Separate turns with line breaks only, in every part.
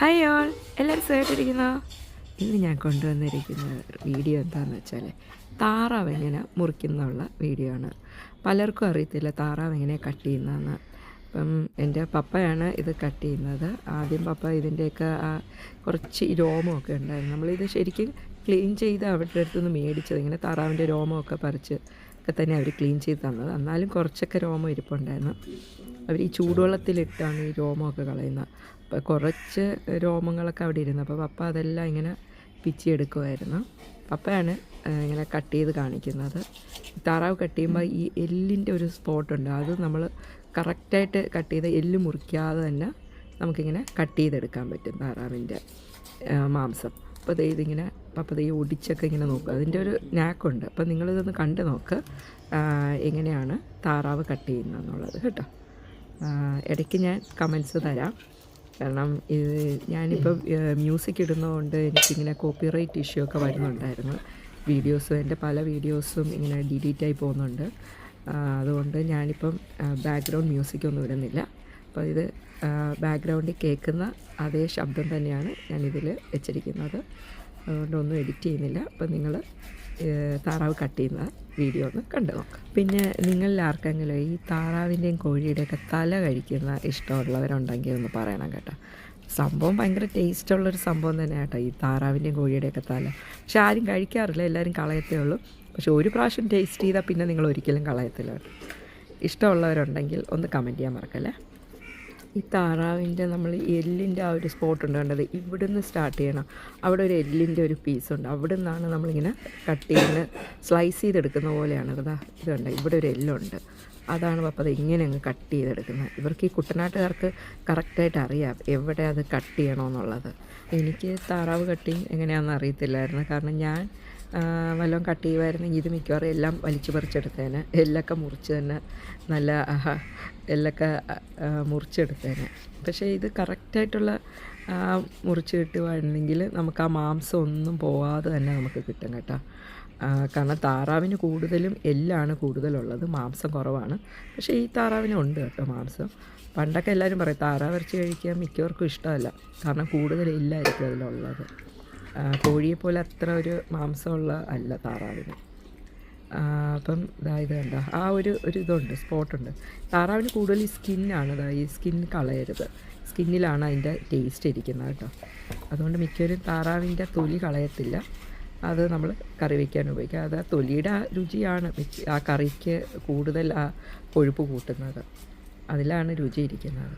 Hi all എല്ലാവരും സുഖമായിട്ടിരിക്കുന്നോ? ഇന്ന് ഞാൻ കൊണ്ടുവന്നിരിക്കുന്ന വീഡിയോ എന്താണെന്ന് വെച്ചാൽ താറാവ് എങ്ങനെ മുറിക്കുന്നുള്ള വീഡിയോ ആണ്. പലർക്കും അറിയത്തില്ല താറാവ് എങ്ങനെ കട്ട് ചെയ്യുന്നതെന്ന്. അപ്പം എന്റെ പപ്പയാണ് ഇത് കട്ട് ചെയ്യുന്നത്. ആദ്യം പപ്പ ഇതിന്റെയൊക്കെ കുറച്ച് രോമമൊക്കെ ഉണ്ടായിരുന്നു. നമ്മളിത് ശരിക്കും ക്ലീൻ ചെയ്ത് അവരുടെ അടുത്തുനിന്ന് മേടിച്ചത്. ഇങ്ങനെ താറാവിന്റെ രോമമൊക്കെ പറിച്ച് ഒക്കെ തന്നെ അവർ ക്ലീൻ ചെയ്ത് തന്നത്. എന്നാലും കുറച്ചൊക്കെ രോമം ഇരിപ്പുണ്ടായിരുന്നു. അവർ ഈ ചൂടുവെള്ളത്തിലിട്ടാണ് ഈ രോമമൊക്കെ കളയുന്നത്. അപ്പോൾ കുറച്ച് രോമങ്ങളൊക്കെ അവിടെ ഇരുന്നു. അപ്പോൾ പപ്പ അതെല്ലാം ഇങ്ങനെ പിച്ചിയെടുക്കുമായിരുന്നു പപ്പയാണ് ഇങ്ങനെ കട്ട് ചെയ്ത് കാണിക്കുന്നത്. താറാവ് കട്ട് ചെയ്യുമ്പോൾ ഈ എല്ലിന്റെ ഒരു സ്പോട്ടുണ്ട് അത് നമ്മൾ കറക്റ്റായിട്ട് കട്ട് ചെയ്ത് എല്ല് മുറിക്കാതെ തന്നെ നമുക്കിങ്ങനെ കട്ട് ചെയ്തെടുക്കാൻ പറ്റും താറാവിന്റെ മാംസം. അപ്പോൾ ദൈ ഇതിങ്ങനെ അപ്പോൾ ദൈ ഒടിച്ചൊക്കെ ഇങ്ങനെ നോക്കുക അതിന്റെ ഒരു നാക്കുണ്ട് അപ്പോൾ നിങ്ങളിതൊന്ന് കണ്ട് നോക്ക് എങ്ങനെയാണ് താറാവ് കട്ട് ചെയ്യുന്നതെന്നുള്ളത് കേട്ടോ. ഇടയ്ക്ക് ഞാൻ കമൻസ് തരാം. കാരണം ഇത് ഞാനിപ്പോൾ മ്യൂസിക് ഇടുന്നതുകൊണ്ട് എനിക്കിങ്ങനെ കോപ്പിറൈറ്റ് ഇഷ്യൂ ഒക്കെ വരുന്നുണ്ടായിരുന്നു. വീഡിയോസ് എന്റെ പല വീഡിയോസും ഇങ്ങനെ ഡിലീറ്റായി പോകുന്നുണ്ട്. അതുകൊണ്ട് ഞാനിപ്പം ബാക്ക്ഗ്രൗണ്ട് മ്യൂസിക് ഒന്നും ഇടുന്നില്ല. അപ്പോൾ ഇത് ബാക്ക്ഗ്രൗണ്ടിൽ കേൾക്കുന്ന അതേ ശബ്ദം തന്നെയാണ് ഞാനിതിൽ വെച്ചിരിക്കുന്നത്. അതുകൊണ്ട് ഒന്നും എഡിറ്റ് ചെയ്യുന്നില്ല. അപ്പോൾ നിങ്ങൾ താറാവ് കട്ട് ചെയ്യുന്ന വീഡിയോ ഒന്ന് കണ്ടു നോക്കാം. പിന്നെ നിങ്ങളിൽ ആർക്കെങ്കിലും ഈ താറാവിന്റെയും കോഴിയുടെയൊക്കെ തല കഴിക്കുന്ന ഇഷ്ടമുള്ളവരുണ്ടെങ്കിൽ ഒന്ന് പറയണം കേട്ടോ. സംഭവം ഭയങ്കര ടേസ്റ്റുള്ളൊരു സംഭവം തന്നെ കേട്ടോ ഈ താറാവിന്റെയും കോഴിയുടെയൊക്കെ തല. പക്ഷെ ആരും കഴിക്കാറില്ല എല്ലാവരും കളയത്തേ ഉള്ളൂ. പക്ഷെ ഒരു പ്രാവശ്യം ടേസ്റ്റ് ചെയ്താൽ പിന്നെ നിങ്ങൾ ഒരിക്കലും കളയത്തില്ല ഇഷ്ടമുള്ളവരുണ്ടെങ്കിൽ ഒന്ന് കമന്റ് ചെയ്യാൻ മറക്കല്ലേ? ഈ താറാവിന്റെ നമ്മൾ എല്ലിന്റെ ആ ഒരു സ്പോട്ട് ഉണ്ട് കണ്ടത്. ഇവിടെ നിന്ന് സ്റ്റാർട്ട് ചെയ്യണം. അവിടെ ഒരു എല്ലിന്റെ ഒരു പീസ് ഉണ്ട്. അവിടെ നിന്നാണ് നമ്മളിങ്ങനെ കട്ട് ചെയ്ത് സ്ലൈസ് ചെയ്തെടുക്കുന്ന പോലെയാണ് ഇതാ ഇതുണ്ട് ഇവിടെ ഒരു എല്ലുണ്ട്. അതാണ് പപ്പ അത് ഇങ്ങനെ അങ്ങ് കട്ട് ചെയ്തെടുക്കുന്നത്. ഇവർക്ക് ഈ കുട്ടനാട്ടുകാർക്ക് കറക്റ്റായിട്ട് അറിയാം എവിടെ അത് കട്ട് ചെയ്യണമെന്നുള്ളത് എനിക്ക് താറാവ് കട്ടിങ് എങ്ങനെയാണെന്ന് അറിയത്തില്ലായിരുന്നു. കാരണം ഞാൻ വല്ലതും കട്ട് ചെയ്യുമായിരുന്നെങ്കിൽ ഇത് മിക്കവാറും എല്ലാം വലിച്ചു പറിച്ചെടുത്തേനെ. എല്ലൊക്കെ മുറിച്ച് തന്നെ നല്ല എല്ലൊക്കെ മുറിച്ചെടുത്തേനെ. പക്ഷേ ഇത് കറക്റ്റായിട്ടുള്ള മുറിച്ച് കിട്ടുവായിരുന്നെങ്കിൽ നമുക്ക് ആ മാംസം ഒന്നും പോവാതെ തന്നെ നമുക്ക് കിട്ടും കേട്ടോ. കാരണം താറാവിന് കൂടുതലും എല്ലാണ് കൂടുതലുള്ളത് മാംസം കുറവാണ്. പക്ഷേ ഈ താറാവിന് ഉണ്ട് കേട്ടോ മാംസം. പണ്ടൊക്കെ എല്ലാവരും പറയും താറാവ് ഇറച്ചി കഴിക്കാൻ മിക്കവർക്കും ഇഷ്ടമല്ല. കാരണം കൂടുതൽ എല്ലായിരിക്കും അതിലുള്ളത്. കോഴിയെപ്പോലെ കോഴിയെ പോലെ അത്ര ഒരു മാംസമുള്ള അല്ല താറാവിന്. അപ്പം ഇതാ ഇത് കണ്ട. ആ ഒരു ഒരു ഇതുണ്ട് സ്പോട്ടുണ്ട്. താറാവിന് കൂടുതൽ ഈ സ്കിന്നാണ് ഇതാ ഈ സ്കിൻ കളയരുത്. സ്കിന്നിലാണ് അതിന്റെ ടേസ്റ്റ് ഇരിക്കുന്നത് കേട്ടോ. അതുകൊണ്ട് മിക്കവരും താറാവിന്റെ തൊലി കളയത്തില്ല. അത് നമ്മൾ കറി വയ്ക്കാൻ ഉപയോഗിക്കുക. അത് ആ തൊലിയുടെ ആ രുചിയാണ് ആ കറിക്ക് കൂടുതൽ ആ കൊഴുപ്പ് കൂട്ടുന്നത്. അതിലാണ് രുചി ഇരിക്കുന്നത്.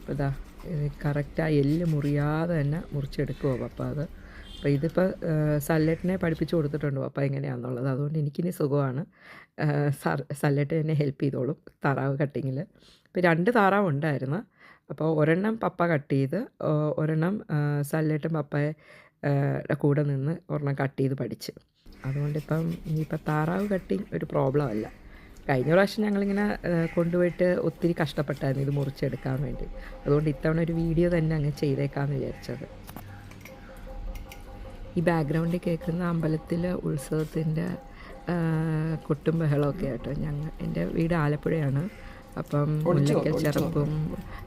അപ്പോൾ ഇത് കറക്റ്റ് ആ എല്ല് മുറിയാതെ തന്നെ മുറിച്ചെടുക്കുമോ അപ്പോൾ അത്? അപ്പോൾ ഇതിപ്പോൾ സല്ലറ്റിനെ പഠിപ്പിച്ചു കൊടുത്തിട്ടുണ്ട് അപ്പോൾ എങ്ങനെയാണെന്നുള്ളത് അതുകൊണ്ട് എനിക്കിനി സുഖമാണ്. സല്ലറ്റ് എന്നെ ഹെൽപ്പ് ചെയ്തോളും താറാവ് കട്ടിങ്ങിൽ ഇപ്പോൾ രണ്ട് താറാവ് ഉണ്ടായിരുന്നു. അപ്പോൾ ഒരെണ്ണം പപ്പ കട്ട് ചെയ്ത് ഒരെണ്ണം സല്ലറ്റും പപ്പയെ കൂടെ നിന്ന് ഒരെണ്ണം കട്ട് ചെയ്ത് പഠിച്ച്. അതുകൊണ്ട് ഇപ്പം താറാവ് കട്ടിങ് ഒരു പ്രോബ്ലം അല്ല. കഴിഞ്ഞ പ്രാവശ്യം ഞങ്ങളിങ്ങനെ കൊണ്ടുപോയിട്ട് ഒത്തിരി കഷ്ടപ്പെട്ടായിരുന്നു ഇത് മുറിച്ചെടുക്കാൻ വേണ്ടി. അതുകൊണ്ട് ഇത്തവണ ഒരു വീഡിയോ തന്നെ അങ്ങ് ചെയ്തേക്കാമെന്ന് വിചാരിച്ചത്. ഈ ബാക്ക്ഗ്രൗണ്ടിൽ കേൾക്കുന്ന അമ്പലത്തിലെ ഉത്സവത്തിന്റെ കൊട്ടും ബഹളമൊക്കെ ആട്ടോ. ഞങ്ങൾ എന്റെ വീട് ആലപ്പുഴയാണ്. അപ്പം മുല്ലക്കൽ ചെറുപ്പും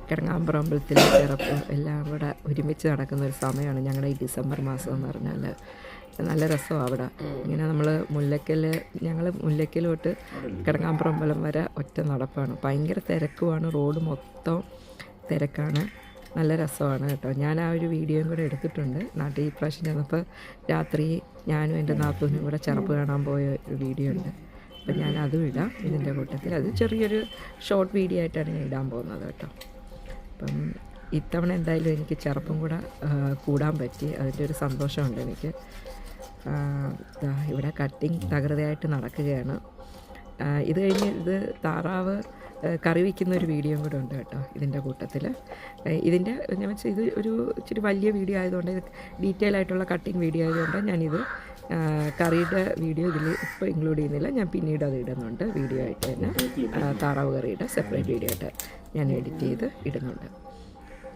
കിടങ്ങാമ്പുറം അമ്പലത്തിലെ ചെറുപ്പും എല്ലാം കൂടെ ഒരുമിച്ച് നടക്കുന്ന ഒരു സമയമാണ് ഞങ്ങളുടെ ഈ ഡിസംബർ മാസം എന്ന് പറഞ്ഞാൽ നല്ല രസമാണ് അവിടെ. ഇങ്ങനെ നമ്മൾ മുല്ലക്കൽ ഞങ്ങൾ മുല്ലക്കലോട്ട് തൊട്ട് കിടങ്ങാമ്പുറം അമ്പലം വരെ ഒറ്റ നടപ്പാണ്. ഭയങ്കര തിരക്കുമാണ് റോഡ് മൊത്തം തിരക്കാണ്. നല്ല രസമാണ് കേട്ടോ. ഞാൻ ആ ഒരു വീഡിയോയും കൂടെ എടുത്തിട്ടുണ്ട്. നാട്ടിൽ ഈ പ്രാവശ്യം ചെന്നപ്പോൾ രാത്രി ഞാനും എന്റെ നാത്തൂനും കൂടെ ചെറുപ്പ് കാണാൻ പോയ ഒരു വീഡിയോ ഉണ്ട്. അപ്പം ഞാൻ അതും ഇടാം. ഇതിന്റെ കൂട്ടത്തിൽ അത് ചെറിയൊരു ഷോർട്ട് വീഡിയോ ആയിട്ടാണ് ഞാൻ ഇടാൻ പോകുന്നത് കേട്ടോ. അപ്പം ഇത്തവണ എന്തായാലും എനിക്ക് ചെറുപ്പം കൂടെ കൂടാൻ പറ്റി. അതിന്റെ ഒരു സന്തോഷമുണ്ട് എനിക്ക്. ഇവിടെ കട്ടിങ് തകൃതയായിട്ട് നടക്കുകയാണ്. ഇത് കഴിഞ്ഞ് ഇത് താറാവ് കറി വയ്ക്കുന്ന ഒരു വീഡിയോയും കൂടെ ഉണ്ട് കേട്ടോ ഇതിന്റെ കൂട്ടത്തിൽ. ഇതിന്റെ ഞാൻ വെച്ചാൽ ഇത് ഒരു ഇച്ചിരി വലിയ വീഡിയോ ആയതുകൊണ്ട് ഇത് ഡീറ്റെയിൽ ആയിട്ടുള്ള കട്ടിങ് വീഡിയോ ആയതുകൊണ്ട് ഞാനിത് കറിയുടെ വീഡിയോ ഇതിൽ ഇപ്പോൾ ഇൻക്ലൂഡ് ചെയ്യുന്നില്ല. ഞാൻ പിന്നീട് അത് ഇടുന്നുണ്ട് വീഡിയോ ആയിട്ട് തന്നെ. താറാവ് കറിയുടെ സെപ്പറേറ്റ് വീഡിയോ ആയിട്ട് ഞാൻ എഡിറ്റ് ചെയ്ത് ഇടുന്നുണ്ട്.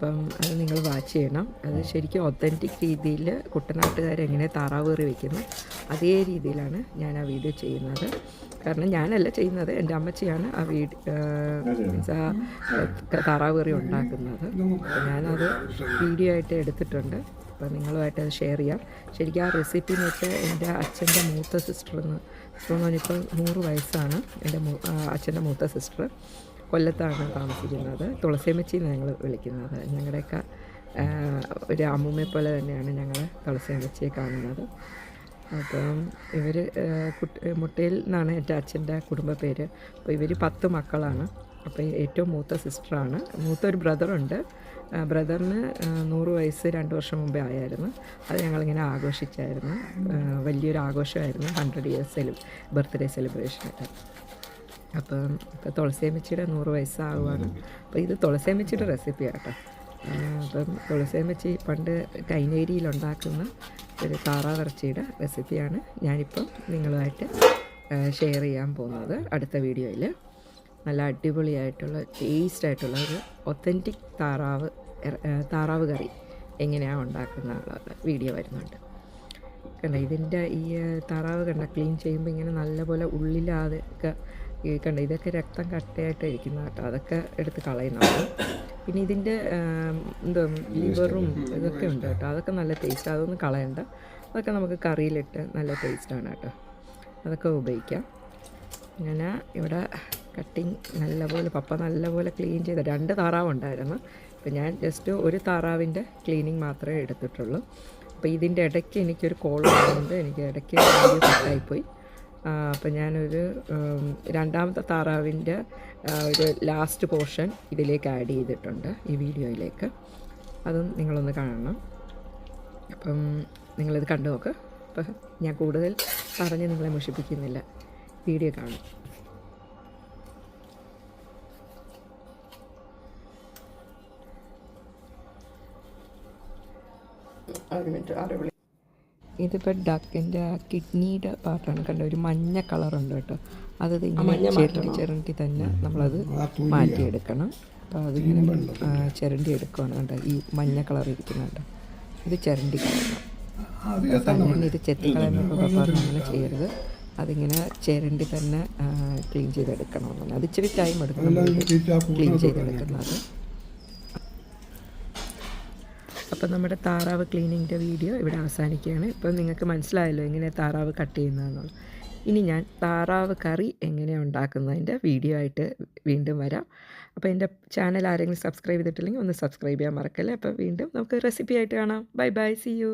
അപ്പം അത് നിങ്ങൾ വാച്ച് ചെയ്യണം. അത് ശരിക്കും ഒത്തന്റിക് രീതിയിൽ കുട്ടനാട്ടുകാർ എങ്ങനെ താറാവ് കറി വയ്ക്കുന്നു അതേ രീതിയിലാണ് ഞാൻ ആ വീഡിയോ ചെയ്യുന്നത്. കാരണം ഞാനല്ല ചെയ്യുന്നത് എന്റെ അമ്മച്ചിയാണ് ആ വീട് മീൻസ് ആ താറാവ് കറി ഉണ്ടാക്കുന്നത്. അപ്പം ഞാനത് വീഡിയോ ആയിട്ട് എടുത്തിട്ടുണ്ട്. അപ്പം നിങ്ങളുമായിട്ട് അത് ഷെയർ ചെയ്യാം. ശരിക്കും ആ റെസിപ്പി എന്ന് വെച്ചാൽ എന്റെ അച്ഛന്റെ മൂത്ത സിസ്റ്റർ എന്ന് സിസ്റ്റർ എന്ന് നൂറ് വയസ്സാണ് എന്റെ അച്ഛന്റെ മൂത്ത സിസ്റ്റർ കൊല്ലത്താണ് താമസിക്കുന്നത്. തുളസിയമ്മച്ചി എന്ന് ഞങ്ങൾ വിളിക്കുന്നത്. ഞങ്ങളുടെയൊക്കെ ഒരു അമ്മൂമ്മയെ പോലെ തന്നെയാണ് ഞങ്ങൾ തുളസിയമ്മച്ചിയെ കാണുന്നത്. അപ്പം ഇവർ കുട്ടി മുട്ടയിൽ നിന്നാണ് എന്റെ അച്ഛന്റെ കുടുംബ പേര്. അപ്പോൾ ഇവർ പത്ത് മക്കളാണ്. അപ്പോൾ ഏറ്റവും മൂത്ത സിസ്റ്ററാണ്. മൂത്ത ഒരു ബ്രദറുണ്ട് ബ്രദറിന് നൂറ് വയസ്സ് രണ്ട് വർഷം മുമ്പേ ആയായിരുന്നു. അത് ഞങ്ങളിങ്ങനെ ആഘോഷിച്ചായിരുന്നു. വലിയൊരു ആഘോഷമായിരുന്നു. ഹൺഡ്രഡ് ഇയേഴ്സ് സെലി ബർത്ത്ഡേ സെലിബ്രേഷനൊക്കെ അപ്പം ഇപ്പോൾ തുളസിയമ്മച്ചിയുടെ നൂറ് വയസ്സാവുകയാണ് അപ്പോൾ ഇത് തുളസിയമ്മച്ചിയുടെ റെസിപ്പിയാണ് കേട്ടോ അപ്പം തുളസിയമ്മച്ചി പണ്ട് കൈനേരിയിൽ ഉണ്ടാക്കുന്ന ഒരു താറാവിറച്ചിയുടെ റെസിപ്പിയാണ് ഞാനിപ്പം നിങ്ങളുമായിട്ട് ഷെയർ ചെയ്യാൻ പോകുന്നത് അടുത്ത വീഡിയോയിൽ നല്ല അടിപൊളിയായിട്ടുള്ള ടേസ്റ്റ് ആയിട്ടുള്ള ഒരു ഒത്തന്റിക് താറാവ് താറാവ് കറി എങ്ങനെയാണ് ഉണ്ടാക്കുന്ന വീഡിയോ വരുന്നുണ്ട്. കണ്ട ഇതിന്റെ ഈ താറാവ് കണ്ട ക്ലീൻ ചെയ്യുമ്പോൾ ഇങ്ങനെ നല്ലപോലെ ഉള്ളിലാതൊക്കെ ഈ കണ്ട ഇതൊക്കെ രക്തം കട്ടയായിട്ട് ഇരിക്കുന്ന കേട്ടോ. അതൊക്കെ എടുത്ത് കളയുന്നുണ്ട് പിന്നെ ഇതിന്റെ എന്തോ ലിവറും ഇതൊക്കെ ഉണ്ട് കേട്ടോ. അതൊക്കെ നല്ല ടേസ്റ്റ് അതൊന്നും കളയണ്ട. അതൊക്കെ നമുക്ക് കറിയിലിട്ട് നല്ല ടേസ്റ്റാണ് കേട്ടോ. അതൊക്കെ ഉപയോഗിക്കാം. അങ്ങനെ ഇവിടെ കട്ടിങ് നല്ലപോലെ പപ്പ നല്ലപോലെ ക്ലീൻ ചെയ്ത രണ്ട് താറാവ് ഉണ്ടായിരുന്നു. അപ്പോൾ ഞാൻ ജസ്റ്റ് ഒരു താറാവിന്റെ ക്ലീനിങ് മാത്രമേ എടുത്തിട്ടുള്ളൂ. അപ്പോൾ ഇതിന്റെ ഇടയ്ക്ക് എനിക്കൊരു കോൾ വന്നതുകൊണ്ട് എനിക്ക് ഇടയ്ക്ക് കട്ടായിപ്പോയി അപ്പോൾ ഞാനൊരു രണ്ടാമത്തെ താറാവിന്റെ ഒരു ലാസ്റ്റ് പോർഷൻ ഇതിലേക്ക് ആഡ് ചെയ്തിട്ടുണ്ട് ഈ വീഡിയോയിലേക്ക്. അതും നിങ്ങളൊന്ന് കാണണം. അപ്പം നിങ്ങളിത് കണ്ടു നോക്ക്. അപ്പം ഞാൻ കൂടുതൽ പറഞ്ഞ് നിങ്ങളെ മുഷിപ്പിക്കുന്നില്ല വീഡിയോ കാണും. ഇതിപ്പോൾ ഡക്കിന്റെ കിഡ്നിയുടെ പാർട്ടാണ്. കണ്ട? ഒരു മഞ്ഞ കളറുണ്ട് കേട്ടോ. അത് ഇങ്ങനെ ചിരണ്ടി ചിരണ്ടി തന്നെ നമ്മളത് മാറ്റിയെടുക്കണം. അപ്പോൾ അതിങ്ങനെ ആ, ചിരണ്ടി എടുക്കുകയാണ് കണ്ടോ? ഈ മഞ്ഞ കളർ ഇരിക്കുന്നുണ്ട്. ഇത് ചിരണ്ടി കളയണം ഇത് ചെത്തിക്കളയുമ്പോൾ പറഞ്ഞു അങ്ങനെ ചെയ്യരുത്. അതിങ്ങനെ ചിരണ്ടി തന്നെ ക്ലീൻ ചെയ്തെടുക്കണമെന്നാണ് അത് ഇച്ചിരി ടൈം എടുക്കണം ക്ലീൻ ചെയ്തെടുക്കുന്നത്. അപ്പം നമ്മുടെ താറാവ് ക്ലീനിങ്ങിന്റെ വീഡിയോ ഇവിടെ അവസാനിക്കുകയാണ്. ഇപ്പം നിങ്ങൾക്ക് മനസ്സിലായല്ലോ എങ്ങനെ താറാവ് കട്ട് ചെയ്യുന്നതെന്നുള്ളത് ഇനി ഞാൻ താറാവ് കറി എങ്ങനെ ഉണ്ടാക്കുന്നതിന്റെ വീഡിയോ ആയിട്ട് വീണ്ടും വരാം. അപ്പോൾ എന്റെ ചാനൽ ആരെങ്കിലും സബ്സ്ക്രൈബ് ചെയ്തിട്ടില്ലെങ്കിൽ ഒന്ന് സബ്സ്ക്രൈബ് ചെയ്യാൻ മറക്കല്ലേ. അപ്പോൾ വീണ്ടും നമുക്ക് റെസിപ്പി ആയിട്ട് കാണാം. Bye bye C U